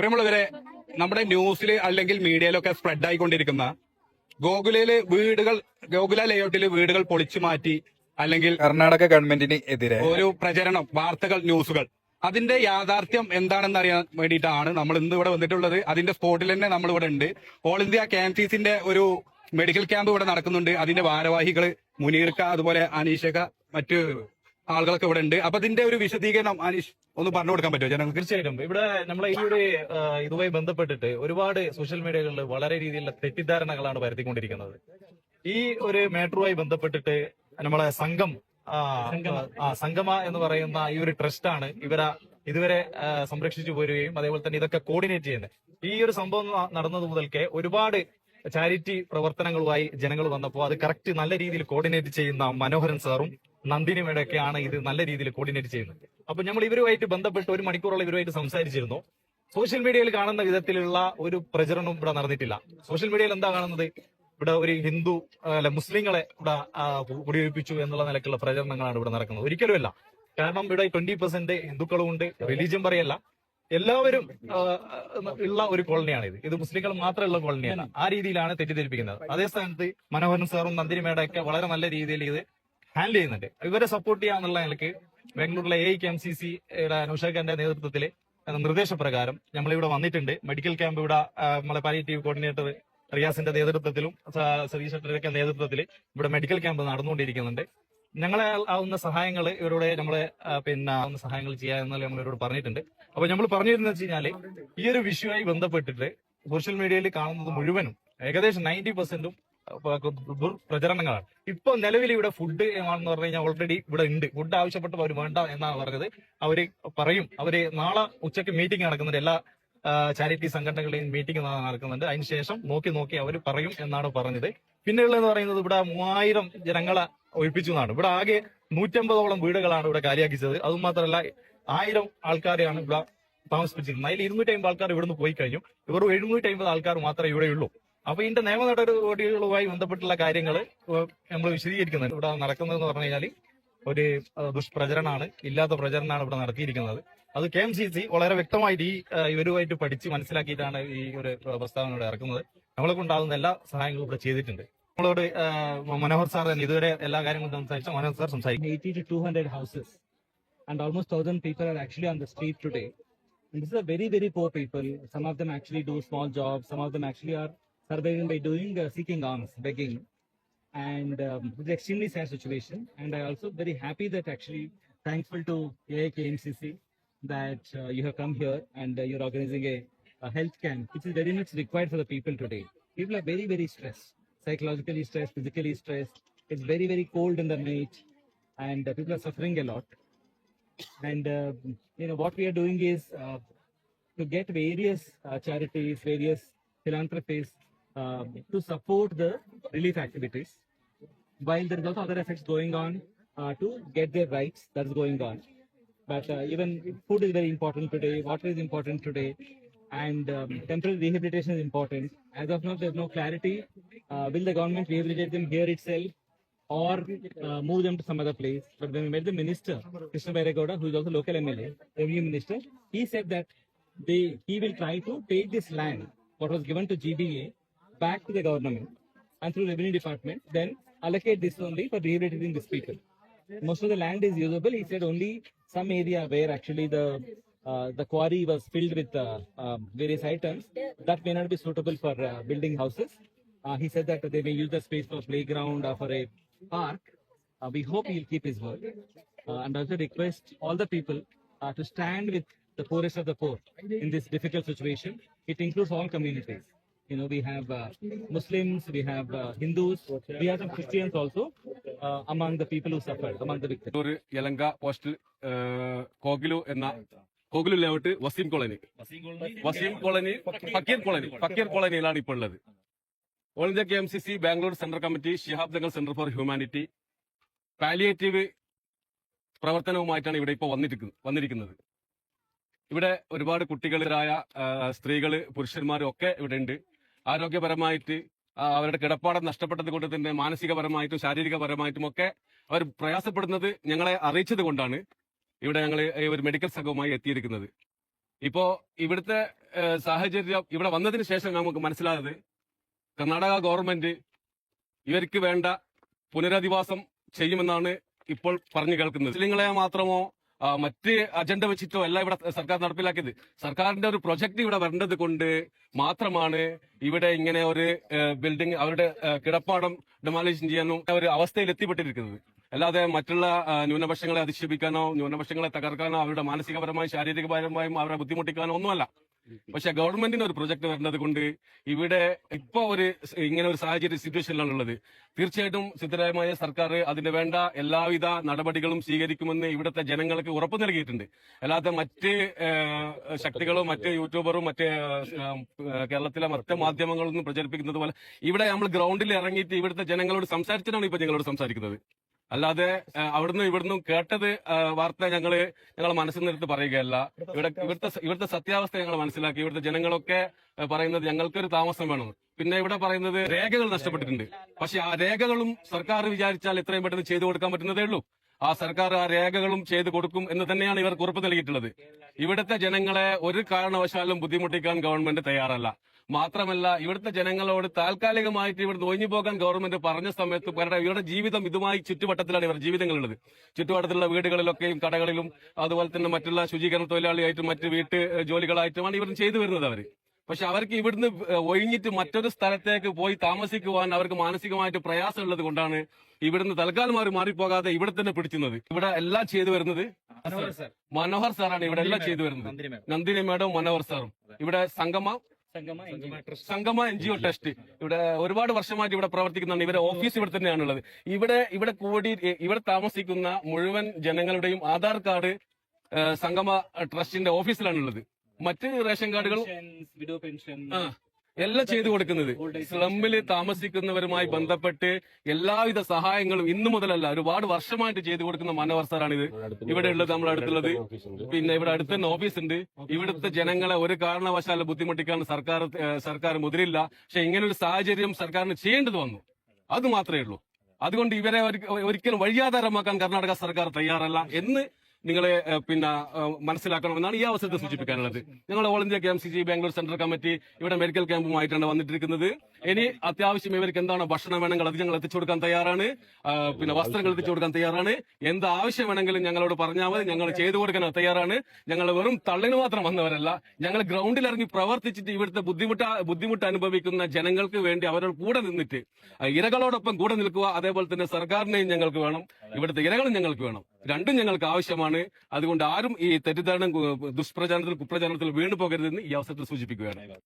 പ്രിയമുള്ളവരെ നമ്മുടെ ന്യൂസിൽ അല്ലെങ്കിൽ മീഡിയയിലൊക്കെ സ്പ്രെഡ് ആയിക്കൊണ്ടിരിക്കുന്ന ഗോകുലയിലെ വീടുകൾ ഗോകുല ലേഔട്ടിൽ വീടുകൾ പൊളിച്ചു മാറ്റി അല്ലെങ്കിൽ കർണാടക ഗവൺമെന്റിന് എതിരെ. ഒരു പ്രചരണം വാർത്തകൾ ന്യൂസുകൾ. അതിന്റെ യാഥാർത്ഥ്യം എന്താണെന്ന് അറിയാൻ വേണ്ടിയിട്ടാണ് നമ്മൾ ഇന്ന് ഇവിടെ വന്നിട്ടുള്ളത്. അതിന്റെ സ്പോട്ടിൽ തന്നെ നമ്മൾ ഇവിടെ ഉണ്ട്. ഓൾ ഇന്ത്യ ക്യാൻസീസിന്റെ ഒരു മെഡിക്കൽ ക്യാമ്പ് ഇവിടെ നടക്കുന്നുണ്ട്. അതിന്റെ ഭാരവാഹികൾ മുനീർക്ക അതുപോലെ അനീഷക മറ്റ് ആളുകളൊക്കെ ഇവിടെ ഉണ്ട്. അപ്പൊ ഇതിന്റെ ഒരു വിശദീകരണം അനീഷ് ഒന്ന് പറഞ്ഞു കൊടുക്കാൻ പറ്റുമോ ജനങ്ങൾക്ക്? തീർച്ചയായിട്ടും. ഇവിടെ നമ്മളെ ഈ ഒരു ഇതുമായി ബന്ധപ്പെട്ടിട്ട് ഒരുപാട് സോഷ്യൽ മീഡിയകളിൽ വളരെ രീതിയിലുള്ള തെറ്റിദ്ധാരണകളാണ് വരുത്തിക്കൊണ്ടിരിക്കുന്നത് ഈ ഒരു മാറ്ററുമായി ബന്ധപ്പെട്ടിട്ട് നമ്മളെ സംഘം സംഗമ എന്ന് പറയുന്ന ഈ ഒരു ട്രസ്റ്റാണ് ഇവരെ ഇതുവരെ സംരക്ഷിച്ചു പോരുകയും അതേപോലെ തന്നെ ഇതൊക്കെ കോർഡിനേറ്റ് ചെയ്യുന്നത്. ഈ ഒരു സംഭവം നടന്നത് മുതൽക്കേ ഒരുപാട് ചാരിറ്റി പ്രവർത്തനങ്ങളുമായി ജനങ്ങൾ വന്നപ്പോൾ അത് കറക്റ്റ് നല്ല രീതിയിൽ കോർഡിനേറ്റ് ചെയ്യുന്ന മനോഹരൻ സാറും നന്ദിനി മേടൊക്കെയാണ് ഇത് നല്ല രീതിയിൽ കോർഡിനേറ്റ് ചെയ്യുന്നത്. അപ്പൊ നമ്മൾ ഇവരുമായിട്ട് ബന്ധപ്പെട്ട് ഒരു മണിക്കൂറോളം ഇവരുമായിട്ട് സംസാരിച്ചിരുന്നു. സോഷ്യൽ മീഡിയയിൽ കാണുന്ന വിധത്തിലുള്ള ഒരു പ്രചരണം ഇവിടെ നടന്നിട്ടില്ല. സോഷ്യൽ മീഡിയയിൽ എന്താ കാണുന്നത്? ഇവിടെ ഒരു ഹിന്ദു അല്ല മുസ്ലിങ്ങളെ ഇവിടെ കുടിയൊഴിപ്പിച്ചു എന്നുള്ള നിലക്കുള്ള പ്രചരണങ്ങളാണ് ഇവിടെ നടക്കുന്നത്. ഒരിക്കലുമല്ല. കാരണം ഇവിടെ ട്വന്റി പെർസെന്റ് ഹിന്ദുക്കളും ഉണ്ട് റിലീജിയൻ പറയല്ല. എല്ലാവരും ഉള്ള ഒരു കോളനിയാണ് ഇത്. ഇത് മുസ്ലിങ്ങൾ മാത്രമുള്ള കോളനിയാണ് ആ രീതിയിലാണ് തെറ്റിദ്ധരിപ്പിക്കുന്നത്. അതേ സ്ഥാനത്ത് മനോഹരൻ സാറും നന്ദിനി മേടൊക്കെ വളരെ നല്ല രീതിയിൽ ഇത് ഹാൻഡിൽ ചെയ്യുന്നുണ്ട്. ഇവരെ സപ്പോർട്ട് ചെയ്യാന്നുള്ള നിലയ്ക്ക് ബാംഗ്ലൂരിലെ എ എം സി സി നൌഷാഖാന്റെ നേതൃത്വത്തിൽ നിർദ്ദേശപ്രകാരം നമ്മളിവിടെ വന്നിട്ടുണ്ട്. മെഡിക്കൽ ക്യാമ്പ് ഇവിടെ നമ്മളെ പാലിയേറ്റീവ് കോർഡിനേറ്റർ റിയാസിന്റെ നേതൃത്വത്തിലും സതീഷ് ഷട്ടറിന്റെ നേതൃത്വത്തിൽ ഇവിടെ മെഡിക്കൽ ക്യാമ്പ് നടന്നുകൊണ്ടിരിക്കുന്നുണ്ട്. ഞങ്ങളെ ആവുന്ന സഹായങ്ങൾ ഇവരോട് നമ്മളെ പിന്നെ ആവുന്ന സഹായങ്ങൾ ചെയ്യാമെന്നുള്ള നമ്മൾ ഇവരോട് പറഞ്ഞിട്ടുണ്ട്. അപ്പൊ നമ്മൾ പറഞ്ഞിരുന്നത് വെച്ച് ഈ ഒരു വിഷയമായി ബന്ധപ്പെട്ടിട്ട് സോഷ്യൽ മീഡിയയിൽ കാണുന്നത് മുഴുവനും ഏകദേശം നയന്റി പെർസെന്റും പ്രചരണങ്ങളാണ്. ഇപ്പൊ നിലവിൽ ഇവിടെ ഫുഡ് എന്ന് പറഞ്ഞു കഴിഞ്ഞാൽ ഓൾറെഡി ഇവിടെ ഉണ്ട്. ഫുഡ് ആവശ്യപ്പെട്ടപ്പോൾ അവർ വേണ്ട എന്നാണ് പറഞ്ഞത്. അവർ പറയും. അവർ നാളെ ഉച്ചയ്ക്ക് മീറ്റിംഗ് നടക്കുന്നുണ്ട്. എല്ലാ ചാരിറ്റി സംഘടനകളുടെയും മീറ്റിംഗ് നടക്കുന്നുണ്ട്. അതിനുശേഷം നോക്കി നോക്കി അവർ പറയും എന്നാണ് പറഞ്ഞത്. പിന്നെ ഉള്ളതെന്ന് പറയുന്നത് ഇവിടെ മൂവായിരം ജനങ്ങളെ ഒഴിപ്പിച്ചു എന്നാണ്. ഇവിടെ ആകെ നൂറ്റമ്പതോളം വീടുകളാണ് ഇവിടെ കാലിയാക്കിച്ചത് അതും മാത്രമല്ല ആയിരം ആൾക്കാരെയാണ് ഇവിടെ താമസിപ്പിച്ചിരുന്നത് അതിൽ ഇരുന്നൂറ്റി അമ്പത് ആൾക്കാർ ഇവിടുന്ന് പോയി കഴിഞ്ഞു. ഇവർ എഴുന്നൂറ്റി അമ്പത് ആൾക്കാർ മാത്രമേ ഇവിടെ ഉള്ളൂ അപ്പൊ ഇതിന്റെ നിയമ നടപടികളുമായി ബന്ധപ്പെട്ടുള്ള കാര്യങ്ങൾ നമ്മൾ വിശദീകരിക്കുന്നുണ്ട്. ഇവിടെ നടക്കുന്നതെന്ന് പറഞ്ഞു കഴിഞ്ഞാൽ ഒരു ദുഷ്പ്രചരണമാണ് ഇല്ലാത്ത പ്രചരണമാണ് ഇവിടെ നടത്തിയിരിക്കുന്നത്. അത് കെ എം സി സി വളരെ വ്യക്തമായിട്ട് ഈ ഇവരുമായിട്ട് പഠിച്ച് മനസ്സിലാക്കിയിട്ടാണ് ഈ ഒരു പ്രസ്താവന ഇവിടെ ഇറക്കുന്നത്. നമ്മളെ കൊണ്ടാകുന്ന എല്ലാ സഹായങ്ങളും ഇവിടെ ചെയ്തിട്ടുണ്ട്. നമ്മളോട് മനോഹർ സാർ തന്നെ ഇതുവരെ എല്ലാ കാര്യങ്ങളും സംസാരിച്ച മനോഹർ സാർ സംസാരിക്കും. 80 to 200 houses, and almost 1,000 people are actually today the street very very is a very, very poor people. Some of them actually do small jobs. Surviving by doing uh, seeking alms, begging. And um, it's an extremely sad situation. And I also very happy that actually thankful to AIKMCC that uh, you have come here and uh, you're organizing a, a health camp, which is very much required for the people today. People are very, very stressed, psychologically stressed, physically stressed. It's very, very cold in the night and uh, people are suffering a lot. And uh, you know what we are doing is uh, to get various uh, charities, various philanthropies um, to support the relief activities. While there is also other efforts going on uh, to get their rights, that's going on. But uh, even food is very important today. Water is important today. And um, temporary rehabilitation is important. As of now, there's no clarity. Uh, will the government rehabilitate them here itself or uh, move them to some other place. But when we met the minister, Krishna Bairegowda, who is also local MLA, revenue minister, he said that they he will try to take this land, what was given to GBA, back to the government and through revenue department, then allocate this only for rehabilitating these people. Most of the land is usable. He said only some area where actually the uh, the quarry was filled with uh, um, various items that may not be suitable for uh, building houses. Uh, he said that they may use the space for playground or for a park. Uh, we hope he'll keep his word. Uh, and also request all the people uh, to stand with the poorest of the poor in this difficult situation. It includes all communities. You know, we have uh, Muslims, we have uh, Hindus, we have some Christians also uh, among the people who suffered, among the victims. ഒരു യലങ്ക post kogilu enna എന്ന Kogilu layout Waseem colony. Waseem colony Fakir colony Fakir കോളനിയിലാണ് ഇപ്പോൾ ഉള്ളത്. All India K M C C Bangalore central committee Shihab Dangal centre for humanity palliative പ്രവർത്തനവുമായിട്ടാണ് ഇവിടെ ഇപ്പോൾ വന്നിരിക്കുന്നത് വന്നിരിക്കുന്നത്. ഇവിടെ ഒരുപാട് കുട്ടികളായ സ്ത്രീകൾ പുരുഷന്മാരും ഒക്കെ ഇവിടെ ഉണ്ട് ആരോഗ്യപരമായിട്ട് അവരുടെ കിടപ്പാടം നഷ്ടപ്പെട്ടത് കൊണ്ട് തന്നെ മാനസികപരമായിട്ടും ശാരീരികപരമായിട്ടും ഒക്കെ അവർ പ്രയാസപ്പെടുന്നത് ഞങ്ങളെ അറിയിച്ചത് കൊണ്ടാണ് ഇവിടെ ഞങ്ങൾ ഒരു മെഡിക്കൽ സംഘവുമായി എത്തിയിരിക്കുന്നത്. ഇപ്പോ ഇവിടുത്തെ സാഹചര്യം ഇവിടെ വന്നതിന് ശേഷം നമുക്ക് മനസ്സിലായത് കർണാടക ഗവൺമെന്റ് ഇവർക്ക് വേണ്ട പുനരധിവാസം ചെയ്യുമെന്നാണ് ഇപ്പോൾ പറഞ്ഞു കേൾക്കുന്നത്. മുസ്ലിങ്ങളെ മാത്രമോ മറ്റ് അജണ്ട വെച്ചിട്ടോ അല്ല ഇവിടെ സർക്കാർ നടപ്പിലാക്കിയത്. സർക്കാരിന്റെ ഒരു പ്രൊജക്ട് ഇവിടെ വരേണ്ടത് കൊണ്ട് മാത്രമാണ് ഇവിടെ ഇങ്ങനെ ഒരു ബിൽഡിംഗ് അവരുടെ കിടപ്പാടം ഡെമാലിഷൻ ചെയ്യാനും ഒരു അവസ്ഥയിൽ എത്തിപ്പെട്ടിരിക്കുന്നത്. അല്ലാതെ മറ്റുള്ള ന്യൂനപക്ഷങ്ങളെ അധിക്ഷേപിക്കാനോ ന്യൂനപക്ഷങ്ങളെ തകർക്കാനോ അവരുടെ മാനസികപരമായും ശാരീരികപരമായും അവരെ ബുദ്ധിമുട്ടിക്കാനോ ഒന്നുമല്ല. പക്ഷെ ഗവൺമെന്റിന് ഒരു പ്രൊജക്ട് വരുന്നത് കൊണ്ട് ഇവിടെ ഇപ്പോ ഒരു ഇങ്ങനെ ഒരു സാഹചര്യ സിറ്റുവേഷനിലാണ് ഉള്ളത് തീർച്ചയായിട്ടും സിദ്ധരാമയ്യ സർക്കാർ അതിന് വേണ്ട എല്ലാവിധ നടപടികളും സ്വീകരിക്കുമെന്ന് ഇവിടുത്തെ ജനങ്ങൾക്ക് ഉറപ്പ് നൽകിയിട്ടുണ്ട്. അല്ലാതെ മറ്റ് ശക്തികളും മറ്റ് യൂട്യൂബറും മറ്റ് കേരളത്തിലെ മറ്റ് മാധ്യമങ്ങളൊന്നും പ്രചരിപ്പിക്കുന്നത് പോലെ ഇവിടെ നമ്മൾ ഗ്രൗണ്ടിൽ ഇറങ്ങിയിട്ട് ഇവിടുത്തെ ജനങ്ങളോട് സംസാരിച്ചിട്ടാണ് ഇപ്പൊ ഞങ്ങളോട് സംസാരിക്കുന്നത്. അല്ലാതെ അവിടുന്ന് ഇവിടുന്ന് കേട്ടത് വാർത്ത ഞങ്ങൾ ഞങ്ങളെ മനസ്സിൽ നിന്നെടുത്ത് പറയുകയല്ല. ഇവിടെ ഇവിടുത്തെ ഇവിടുത്തെ സത്യാവസ്ഥ ഞങ്ങൾ മനസ്സിലാക്കി. ഇവിടുത്തെ ജനങ്ങളൊക്കെ പറയുന്നത് ഞങ്ങൾക്കൊരു താമസം വേണം. പിന്നെ ഇവിടെ പറയുന്നത് രേഖകൾ നഷ്ടപ്പെട്ടിട്ടുണ്ട്. പക്ഷെ ആ രേഖകളും സർക്കാർ വിചാരിച്ചാൽ എത്രയും പെട്ടെന്ന് ചെയ്തു കൊടുക്കാൻ പറ്റുന്നതേ ഉള്ളൂ. ആ സർക്കാർ ആ രേഖകളും ചെയ്തു കൊടുക്കും എന്ന് തന്നെയാണ് ഇവർക്ക് ഉറപ്പ് നൽകിയിട്ടുള്ളത്. ഇവിടുത്തെ ജനങ്ങളെ ഒരു കാരണവശാലും ബുദ്ധിമുട്ടിക്കാൻ ഗവൺമെന്റ് തയ്യാറല്ല. മാത്രമല്ല ഇവിടുത്തെ ജനങ്ങളോട് താൽക്കാലികമായിട്ട് ഇവിടുന്ന് ഒഴിഞ്ഞു പോകാൻ ഗവൺമെന്റ് പറഞ്ഞ സമയത്ത് പറയട്ടെ ഇവരുടെ ജീവിതം ഇതുമായി ചുറ്റുവട്ടത്തിലാണ് ഇവരുടെ ജീവിതങ്ങളുള്ളത്. ചുറ്റുവട്ടത്തിലുള്ള വീടുകളിലൊക്കെയും കടകളിലും അതുപോലെ തന്നെ മറ്റുള്ള ശുചീകരണ തൊഴിലാളിയായിട്ടും മറ്റ് വീട്ട് ജോലികളായിട്ടുമാണ് ഇവർ ചെയ്തു വരുന്നത് അവർ പക്ഷെ അവർക്ക് ഇവിടുന്ന് ഒഴിഞ്ഞിട്ട് മറ്റൊരു സ്ഥലത്തേക്ക് പോയി താമസിക്കുവാൻ അവർക്ക് മാനസികമായിട്ട് പ്രയാസമുള്ളത് കൊണ്ടാണ് ഇവിടുന്ന് തൽക്കാലം മാറി മാറിപ്പോകാതെ ഇവിടെ തന്നെ പിടിച്ചുന്നത് ഇവിടെ എല്ലാം ചെയ്തു വരുന്നത് മനോഹർ സാറാണ് ഇവിടെ എല്ലാം ചെയ്തു വരുന്നത്. നന്ദിനി മേഡവും മനോഹർ സാറും. ഇവിടെ സംഗമ. സംഗമ എൻ ജി ഒ ടെസ്റ്റ് ഇവിടെ ഒരുപാട് വർഷമായിട്ട് ഇവിടെ പ്രവർത്തിക്കുന്നുണ്ട്. ഇവരുടെ ഓഫീസ് ഇവിടെ തന്നെയാണുള്ളത്. ഇവിടെ ഇവിടെ കൂടി ഇവിടെ താമസിക്കുന്ന മുഴുവൻ ജനങ്ങളുടെയും ആധാർ കാർഡ് സംഗമ ട്രസ്റ്റിന്റെ ഓഫീസിലാണുള്ളത്. മറ്റ് റേഷൻ കാർഡുകൾ വിഡോ. ആ, എല്ലാം ചെയ്തു കൊടുക്കുന്നത്. സ്ലമ്മിൽ താമസിക്കുന്നവരുമായി ബന്ധപ്പെട്ട് എല്ലാവിധ സഹായങ്ങളും ഇന്നു മുതലല്ല ഒരുപാട് വർഷമായിട്ട് ചെയ്തു കൊടുക്കുന്ന മനോഹർ സാറാണിത് ഇവിടെ ഉള്ളത് നമ്മുടെ അടുത്തുള്ളത്. പിന്നെ ഇവിടെ അടുത്ത് തന്നെ ഓഫീസ് ഉണ്ട് ഇവിടുത്തെ ജനങ്ങളെ ഒരു കാരണവശാലും ബുദ്ധിമുട്ടിക്കാൻ സർക്കാർ സർക്കാർ മുതിരില്ല. പക്ഷെ ഇങ്ങനെ ഒരു സാഹചര്യം സർക്കാരിന് ചെയ്യേണ്ടത് വന്നു. അത് മാത്രമേ ഉള്ളൂ. അതുകൊണ്ട് ഇവരെ ഒരിക്ക- ഒരിക്കലും വഴിയാധാരമാക്കാൻ കർണാടക സർക്കാർ തയ്യാറല്ല എന്ന് നിങ്ങളെ പിന്നെ മനസ്സിലാക്കണമെന്നാണ് ഈ അവസരത്തെ സൂചിപ്പിക്കാനുള്ളത്. ഞങ്ങളുടെ all India K M C G Bangalore central committee ഇവിടെ മെഡിക്കൽ ക്യാമ്പുമായിട്ടാണ് വന്നിട്ടിരിക്കുന്നത്. ഇനി അത്യാവശ്യം ഇവർക്ക് എന്താണ് ഭക്ഷണം വേണമെങ്കിൽ അത് ഞങ്ങൾ എത്തിച്ചു കൊടുക്കാൻ തയ്യാറാണ്. പിന്നെ വസ്ത്രങ്ങൾ എത്തിച്ചു കൊടുക്കാൻ തയ്യാറാണ്. എന്ത് ആവശ്യം വേണമെങ്കിലും ഞങ്ങളോട് പറഞ്ഞാൽ മതി. ഞങ്ങൾ ചെയ്തു കൊടുക്കാൻ തയ്യാറാണ്. ഞങ്ങൾ വെറും തള്ളിന് മാത്രം വന്നവരല്ല. ഞങ്ങൾ ഗ്രൗണ്ടിൽ ഇറങ്ങി പ്രവർത്തിച്ചിട്ട് ഇവിടുത്തെ ബുദ്ധിമുട്ട് ബുദ്ധിമുട്ട് അനുഭവിക്കുന്ന ജനങ്ങൾക്ക് വേണ്ടി അവരുടെ കൂടെ നിന്നിട്ട് ഇരകളോടൊപ്പം കൂടെ നിൽക്കുക അതേപോലെ തന്നെ സർക്കാരിനെയും ഞങ്ങൾക്ക് വേണം. ഇവിടുത്തെ ഇരകളും ഞങ്ങൾക്ക് വേണം. രണ്ടും ഞങ്ങൾക്ക് ആവശ്യമാണ്. അതുകൊണ്ട് ആരും ഈ തെറ്റിദ്ധാരണ ദുഷ്പ്രചാരണത്തിൽ കുപ്രചാരണത്തിൽ വീണു പോകരുതെന്ന് ഈ അവസരത്തിൽ സൂചിപ്പിക്കുകയാണ്.